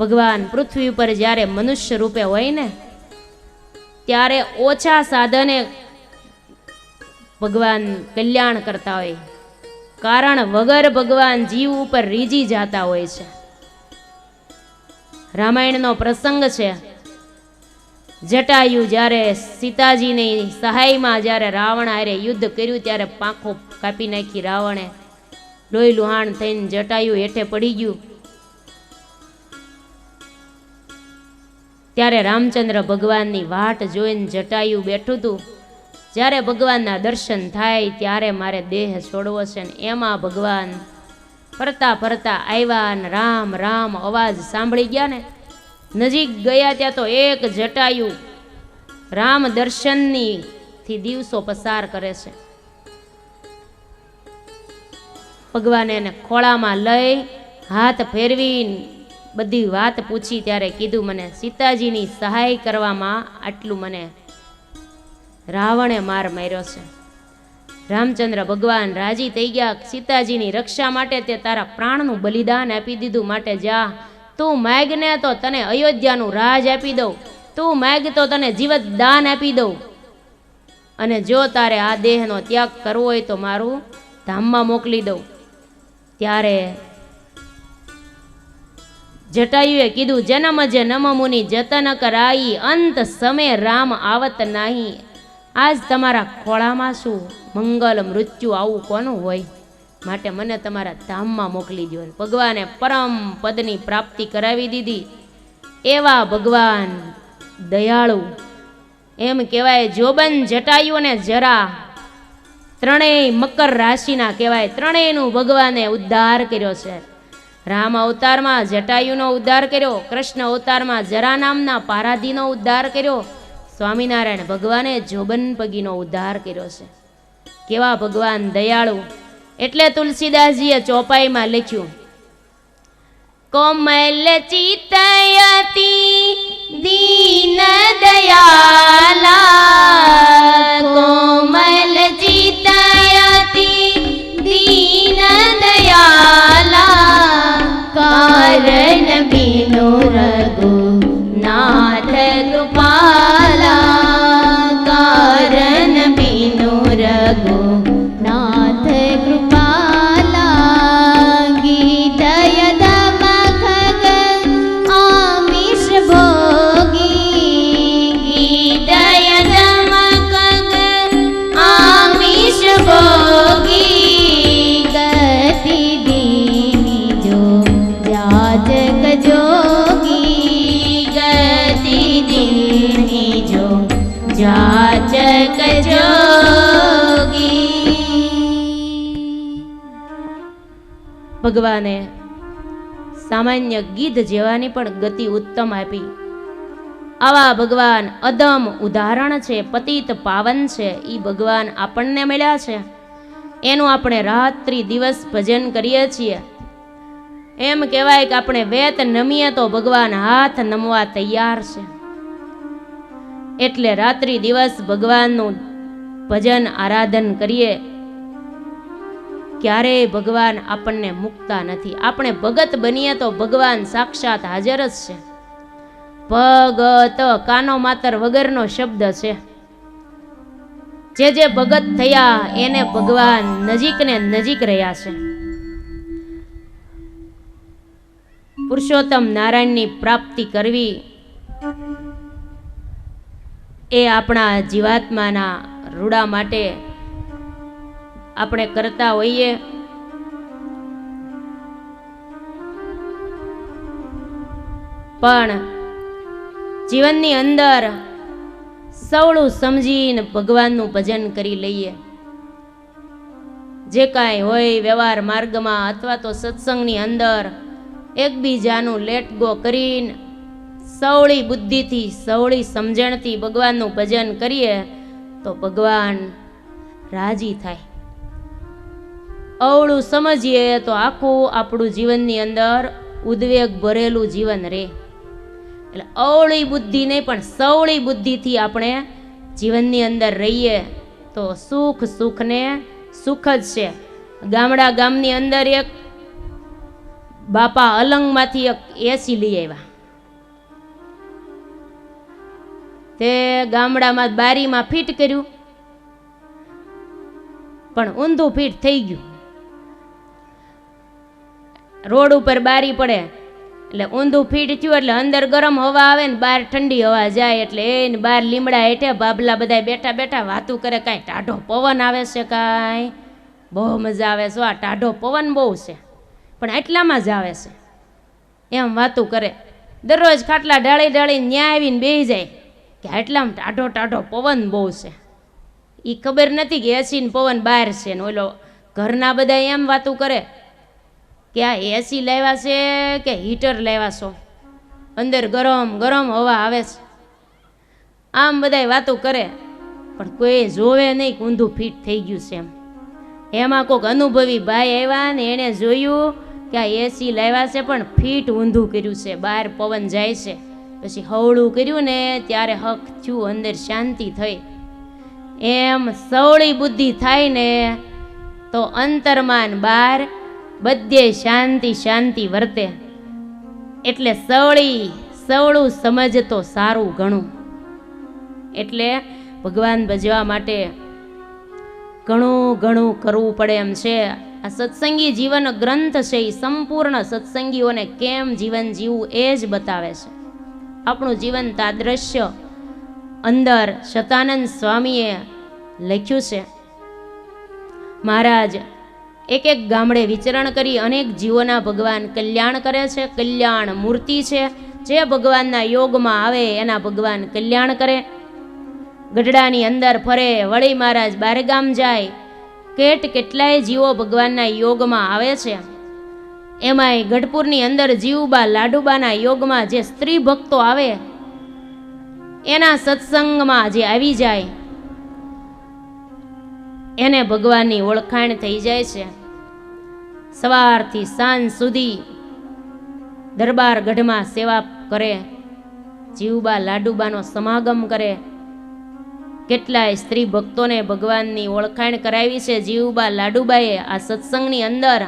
ભગવાન પૃથ્વી ઉપર જ્યારે મનુષ્ય રૂપે હોય ને, ત્યારે ઓછા સાધને ભગવાન કલ્યાણ કરતા હોય. કારણ વગર ભગવાન જીવ ઉપર રીજી જાતા હોય છે. રામાયણનો પ્રસંગ છે. જટાયુ જ્યારે સીતાજીની સહાયમાં જ્યારે રાવણ હારે યુદ્ધ કર્યું ત્યારે પાંખો કાપી નાખી રાવણે લોહી લુહાણ થઈને જટાયુ હેઠે પડી ગયું. ત્યારે રામચંદ્ર ભગવાનની વાટ જોઈને જટાયુ બેઠું હતું જ્યારે ભગવાનના દર્શન થાય ત્યારે મારે દેહ છોડવો છે ને એમાં ભગવાન ફરતા ફરતા આવ્યા ને રામ રામ અવાજ સાંભળી ગયા ને. નજીક ગયા ત્યાં તો એક જટાયુ રામ દર્શનની થી દિવસો પસાર કરે છે. ભગવાને એને ખોળામાં લઈ હાથ ફેરવીને બધી વાત પૂછી ત્યારે કીધું મને, સીતાજીની સહાય કરવામાં આટલું મને રાવણે માર માર્યો છે. રામચંદ્ર ભગવાન રાજી થઈ ગયા, સીતાજીની રક્ષા માટે તે તારા પ્રાણનું બલિદાન આપી દીધું માટે જા. તું માગને તો તને અયોધ્યાનું રાજ આપી દઉં. તું માગ તો તને જીવત દાન આપી દઉં. અને જો તારે આ દેહનો ત્યાગ કરવો હોય તો મારું ધામમાં મોકલી દઉં. ત્યારે જટાયુએ કીધું, જન્મ જે નમ મુનિ, જતન કરાઈ, અંત સમય રામ આવત નહીં. આજ તમારા ખોળામાં શું? મંગલ, મૃત્યુ આવું કોનું હોય? માટે મને તમારા ધામમાં મોકલી દો ભગવાને પરમ પદની પ્રાપ્તિ કરાવી દીધી. એવા ભગવાન દયાળુ. એમ કહેવાય, જોબન જટાયુ અને જરા ત્રણેય મકર રાશિના, કહેવાય, ત્રણેયનું ભગવાને ઉદ્ધાર કર્યો છે. રામ અવતારમાં જટાયુનો ઉદ્ધાર કર્યો, કૃષ્ણ અવતારમાં જરા નામના પારાધીનો ઉદ્ધાર કર્યો. સ્વામિનારાયણ ભગવાને જોબન પગીનો ઉદ્ધાર કર્યો છે. કેવા ભગવાન દયાળુ. એટલે તુલસીદાસજીએ ચોપાઈમાં લખ્યું કોમલ ચિતયતી દીન દયાલા કોમલ ભગવાને સામાન્ય ગીધ જેવાની પણ ગતિ ઉત્તમ આપી. આવા ભગવાન અદમ ઉદાહરણ છે, પતિત પાવન છે એ ભગવાન આપણને મળ્યા છે. એનું આપણે રાત્રિ દિવસ ભજન કરીએ છીએ. એમ કહેવાય કે આપણે વેત નમીએ તો ભગવાન હાથ નમવા તૈયાર છે. એટલે રાત્રિ દિવસ ભગવાનનું ભજન આરાધન કરીએ ક્યારેય ભગવાન આપણને મૂકતા નથી. આપણે ભગત બનીએ તો ભગવાન સાક્ષાત હાજર જ છે. ભગત કાનો માતર વગરનો શબ્દ છે. જે જે ભગત થયા એને ભગવાન નજીક ને નજીક રહ્યા છે. પુરુષોત્તમ નારાયણની પ્રાપ્તિ કરવી એ આપણા જીવાત્માના રૂડા માટે આપણે કરતા હોઈએ. પણ જીવનની અંદર સવળું સમજીને ભગવાનનું ભજન કરી લઈએ. જે કાંઈ હોય વ્યવહાર માર્ગમાં અથવા તો સત્સંગની અંદર એકબીજાનું લેટ ગો કરીને સવળી બુદ્ધિથી, સવળી સમજણથી ભગવાનનું ભજન કરીએ તો ભગવાન રાજી થાય. અવળું સમજીએ તો આખું આપણું જીવનની અંદર ઉદ્વેગ ભરેલું જીવન રહે એટલે અવળી બુદ્ધિ નહીં, પણ સવળી બુદ્ધિથી આપણે જીવનની અંદર રહીએ તો સુખ સુખને સુખ જ છે. ગામડા ગામની અંદર એક બાપા અલંગમાંથી એક એસી લઈ આવ્યા. તે ગામડામાં બારીમાં ફિટ કર્યું. પણ ઊંધું ફિટ થઈ ગયું. રોડ ઉપર બારી પડે. એટલે ઊંધું ફીટ થયું, એટલે અંદર ગરમ હવા આવે ને બહાર ઠંડી હવા જાય, એટલે એને બહાર લીમડા હેઠે બાબલા બધા બેઠા બેઠા વાતું કરે, કાંઈ ટાઢો પવન આવે છે કાંઈ? બહુ મજા આવે છે. આ ટાઢો પવન બહુ છે. પણ આટલામાં જ આવે છે. એમ વાતું કરે. દરરોજ ખાટલા ઢાળી ઢાળી ન્યા આવીને બેસી જાય. કે આટલામાં ટાઢો ટાઢો પવન બહુ છે. એ ખબર નથી કે એસી પવન બહાર છે ને ઓલો ઘરના બધા એમ વાતું કરે. કે આ એસી લાવ્યા છે કે હીટર લાવ્યા છો? અંદર ગરમ ગરમ હવા આવે છે. આમ બધાય વાતો કરે, પણ કોઈ જોવે નહીં ઊંધું ફિટ થઈ ગયું છે એમ. એમાં કોઈક અનુભવી ભાઈ આવ્યા ને એણે જોયું કે આ એસી લાવ્યા છે, પણ ફિટ ઊંધું કર્યું છે. બહાર પવન જાય છે. પછી હવળું કર્યું ને ત્યારે હક થયું, અંદર શાંતિ થઈ. એમ સવળી બુદ્ધિ થાય ને તો અંતરમાન બહાર બધે શાંતિ શાંતિ વર્તે. એટલે સવળી, સવળું સમજ તો સારું ઘણું એટલે ભગવાન ભજવા માટે ઘણું ઘણું કરવું પડે એમ છે. આ સત્સંગી જીવન ગ્રંથ છે એ સંપૂર્ણ સત્સંગીઓને કેમ જીવન જીવવું એ જ બતાવે છે. આપણું જીવન તાદ્રશ્ય અંદર શતાનંદ સ્વામીએ લખ્યું છે. મહારાજ એક એક ગામડે વિચરણ કરી અનેક જીવોના ભગવાન કલ્યાણ કરે છે. કલ્યાણ મૂર્તિ છે. જે ભગવાનના યોગમાં આવે એના ભગવાન કલ્યાણ કરે. ગઢડાની અંદર ફરે, વળી મહારાજ બારગામ જાય. કેટ કેટલાય જીવો ભગવાનના યોગમાં આવે છે. એમાંય ગઢપુરની અંદર જીવબા લાડુબાના યોગમાં જે સ્ત્રી ભક્તો આવે, એના સત્સંગમાં જે આવી જાય, એને ભગવાનની ઓળખાણ થઈ જાય છે. સવારથી સાંજ સુધી દરબાર ગઢમાં સેવા કરે જીવબા લાડુબાનો સમાગમ કરે. કેટલાય સ્ત્રી ભક્તોને ભગવાનની ઓળખાણ કરાવી છે. જીવબા લાડુબાએ આ સત્સંગની અંદર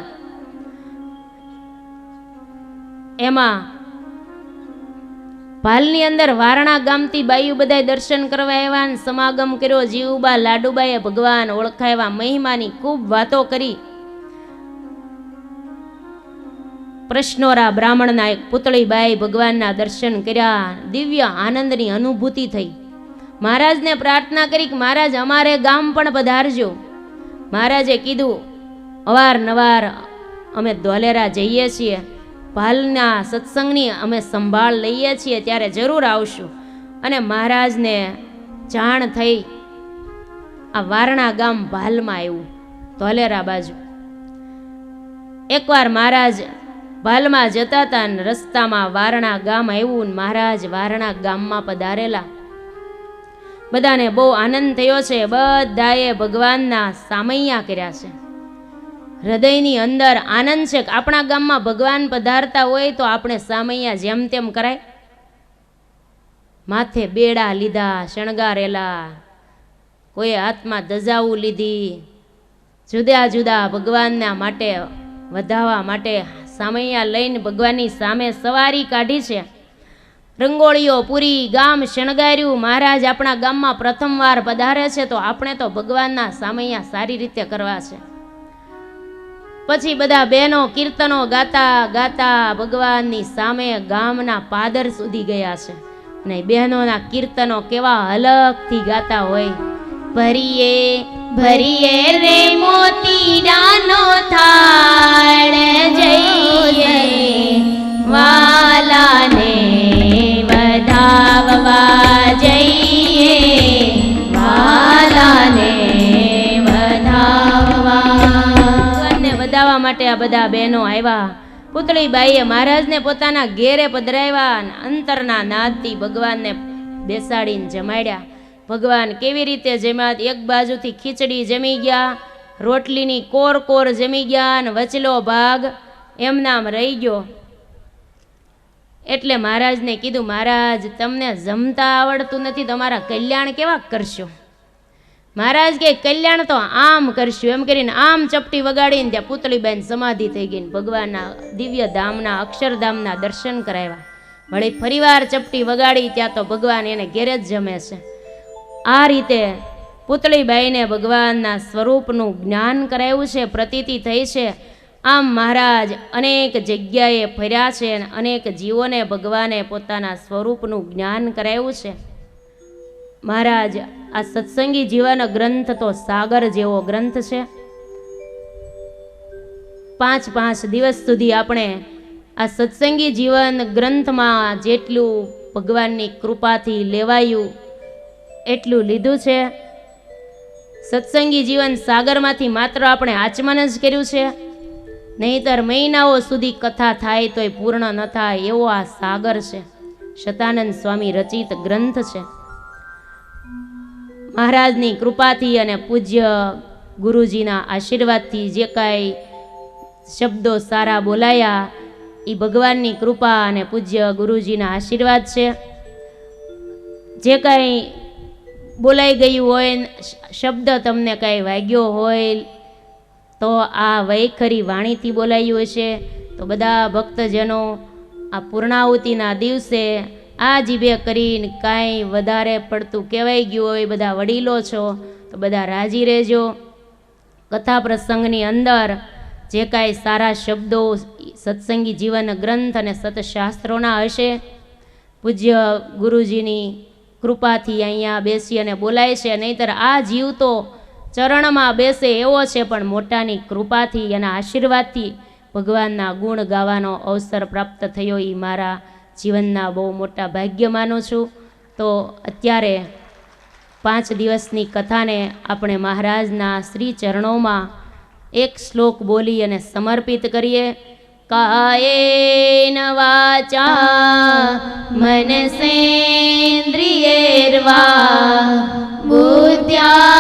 એમાં ભાલની અંદર વારણા ગામથી બાયુ બધાય દર્શન કરવા આવ્યા સમાગમ કર્યો. જીવબા લાડુબાએ ભગવાન ઓળખાવ્યા મહિમાની ખૂબ વાતો કરી. પ્રશ્નોરા બ્રાહ્મણના એક પુતળીબાઈ ભગવાનના દર્શન કર્યા. દિવ્ય આનંદની અનુભૂતિ થઈ. મહારાજને પ્રાર્થના કરી કે મહારાજ અમારે ગામ પણ પધારજો. મહારાજે કીધું, અવારનવાર અમે ધોલેરા જઈએ છીએ. ભાલના સત્સંગની અમે સંભાળ લઈએ છીએ, ત્યારે જરૂર આવશું. અને મહારાજને જાણ થઈ આ વારણા ગામ ભાલમાં આવ્યું, ધોલેરા બાજુ. એકવાર મહારાજ ભાલમાં જતા હતા ને રસ્તામાં વારણા ગામ આવ્યું ને મહારાજ વારણા ગામમાં પધારેલા. બધાને બહુ આનંદ થયો છે. બધાએ ભગવાનના સામૈયા કર્યા છે. હૃદયની અંદર આનંદ છે કે આપણા ગામમાં ભગવાન પધારતા હોય તો આપણે સામૈયા જેમ તેમ કરાય. માથે બેડા લીધા, શણગારેલા. કોઈ હાથમાં દજાવું લીધી. જુદા જુદા ભગવાનના માટે, વધાવવા માટે સામૈયા લઈને ભગવાનની સામે સવારી કાઢી છે. રંગોળીઓ પૂરી, ગામ શણગાર્યું. મહારાજ આપણા ગામમાં પ્રથમવાર પધારે છે તો આપણે તો ભગવાનના સામૈયા સારી રીતે કરવા છે. પછી બધા બહેનો કીર્તનો ગાતા ગાતા ભગવાનની સામે ગામના પાદર સુધી ગયા છે. અને બહેનોના કીર્તનો કેવા હલકથી ગાતા હોય. ભરીએ ભરીએ રે મોતીડાનો થાળ જઈએ માટે આ બધા બહેનો આવ્યા. પુતળીબાઈએ મહારાજને પોતાના ઘેરે પધરાવ્યા અંતરના નાદથી ભગવાનને બેસાડીને જમાડ્યા. ભગવાન કેવી રીતે જમ્યા? એક બાજુથી ખીચડી જમી ગયા, રોટલીની કોર કોર જમી ગયા અને વચલો ભાગ એમનામ રહી ગયો. એટલે મહારાજને કીધું, મહારાજ, તમને જમતા આવડતું નથી, તમારા કલ્યાણ કેવા કરશો? મહારાજ કે કલ્યાણ તો આમ કરશું. એમ કરીને આમ ચપટી વગાડીને ત્યાં પુતળીબેન સમાધિ થઈ ગઈ ભગવાનના દિવ્ય ધામના, અક્ષરધામના દર્શન કરાવ્યા. વળી ફરીવાર ચપટી વગાડી, ત્યાં તો ભગવાન એને ઘેરે જ જમે છે. આ રીતે પુતળીબાઈને ભગવાનના સ્વરૂપનું જ્ઞાન કરાવ્યું છે, પ્રતીતિ થઈ છે. આમ મહારાજ અનેક જગ્યાએ ફર્યા છે અને અનેક જીવોને ભગવાને પોતાના સ્વરૂપનું જ્ઞાન કરાવ્યું છે. મહારાજ, આ સત્સંગી જીવન ગ્રંથ તો સાગર જેવો ગ્રંથ છે. પાંચ પાંચ દિવસ સુધી આપણે આ સત્સંગી જીવન ગ્રંથમાં જેટલું ભગવાનની કૃપાથી લેવાયું, એટલું લીધું છે. સત્સંગી જીવન સાગરમાંથી માત્ર આપણે આચમન જ કર્યું છે. નહીતર મહિનાઓ સુધી કથા થાય તોય પૂર્ણ ન થાય એવો આ સાગર છે. શતાનંદ સ્વામી રચિત ગ્રંથ છે. મહારાજની કૃપાથી અને પૂજ્ય ગુરુજીના આશીર્વાદથી જે કાંઈ શબ્દો સારા બોલાયા એ ભગવાનની કૃપા અને પૂજ્ય ગુરુજીના આશીર્વાદ છે. જે કાંઈ બોલાઈ ગયું હોય, શબ્દ તમને કાંઈ વાગ્યો હોય, તો આ વૈખરી વાણીથી બોલાયું હશે. તો બધા ભક્તજનો આ પૂર્ણાહુતિના દિવસે આ જીભે કરીને કાંઈ વધારે પડતું કહેવાઈ ગયું હોય, બધા વડીલો છો, તો બધા રાજી રહેજો. કથા પ્રસંગની અંદર જે કાંઈ સારા શબ્દો સત્સંગી જીવન ગ્રંથ અને સતશાસ્ત્રોના હશે, પૂજ્ય ગુરુજીની કૃપાથી અહીંયા બેસી અને બોલાય છે, નહીંતર આ જીવ તો ચરણમાં બેસે એવો છે, પણ મોટાની કૃપાથી એના આશીર્વાદથી ભગવાનના ગુણ ગાવાનો અવસર પ્રાપ્ત થયો એ મારા જીવનના બહુ મોટા ભાગ્ય માનું છું. તો અત્યારે પાંચ દિવસની કથાને આપણે મહારાજના શ્રી ચરણોમાં એક શ્લોક બોલી અને સમર્પિત કરીએ. કાયેન વાચા મનસેન્દ્રિયેર્વા બુદ્ધ્યાત્મના